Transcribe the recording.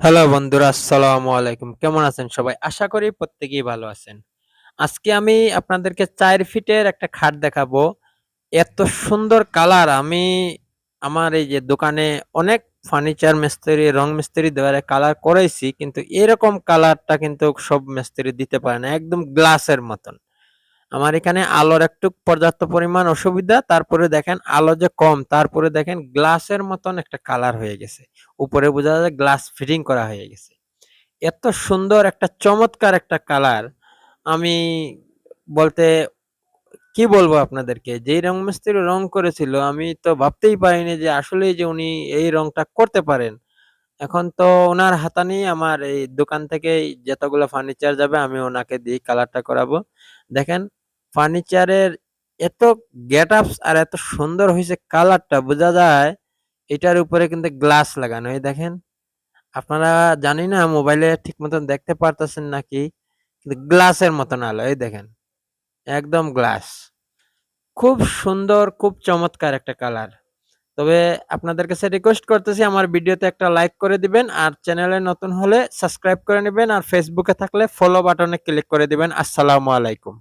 Hello বন্ধুরা, আসসালামু আলাইকুম। কেমন আছেন সবাই? আশা করি প্রত্যেকেই ভালো আছেন। আজকে আমি আপনাদেরকে চার ফিটের একটা খাট দেখাবো। এত সুন্দর কালার। আমি আমার এই যে দোকানে অনেক ফার্নিচার মিস্ত্রি, রং মিস্ত্রি দেওয়ারে কালার করেছি, কিন্তু এরকম কালারটা কিন্তু সব মিস্ত্রি দিতে পারে না। একদম গ্লাসের মতন। আমার এখানে আলোর একটু পর্যাপ্ত পরিমাণ অসুবিধা, তারপরে দেখেন আলো যে কম, তারপরে দেখেন গ্লাসের মতন একটা কালার হয়ে গেছে। উপরে বোঝা যায় গ্লাস ফিটিং করা হয়ে গেছে। এত সুন্দর একটা চমৎকার একটা কালার। আমি বলতে, কি বলব আপনাদেরকে? যেই রং মিস্ত্রি রং করেছিল, আমি তো ভাবতেই পারিনি যে আসলেই যে উনি এই রংটা করতে পারেন। এখন তো ওনার হাতানি আমার এই দোকান থেকে যতগুলো ফার্নিচার যাবে, আমি ওনাকে দিয়ে কালারটা করাবো। দেখেন ফার্নিচারের এত গেট আপস আর এত সুন্দর হয়েছে কালারটা, বোঝা যায় এটার উপরে কিন্তু গ্লাস লাগানো। এই দেখেন, আপনারা জানি না মোবাইলে ঠিক মতন দেখতে পারতেছেন নাকি, কিন্তু গ্লাসের মতন আলো, এই দেখেন, একদম গ্লাস। খুব সুন্দর, খুব চমৎকার একটা কালার। তবে আপনাদের কাছে রিকোয়েস্ট করতেছি, আমার ভিডিওতে একটা লাইক করে দিবেন আর চ্যানেলে নতুন হলে সাবস্ক্রাইব করে নেবেন আর ফেসবুকে থাকলে ফলো বাটনে ক্লিক করে দিবেন। আসসালামু আলাইকুম।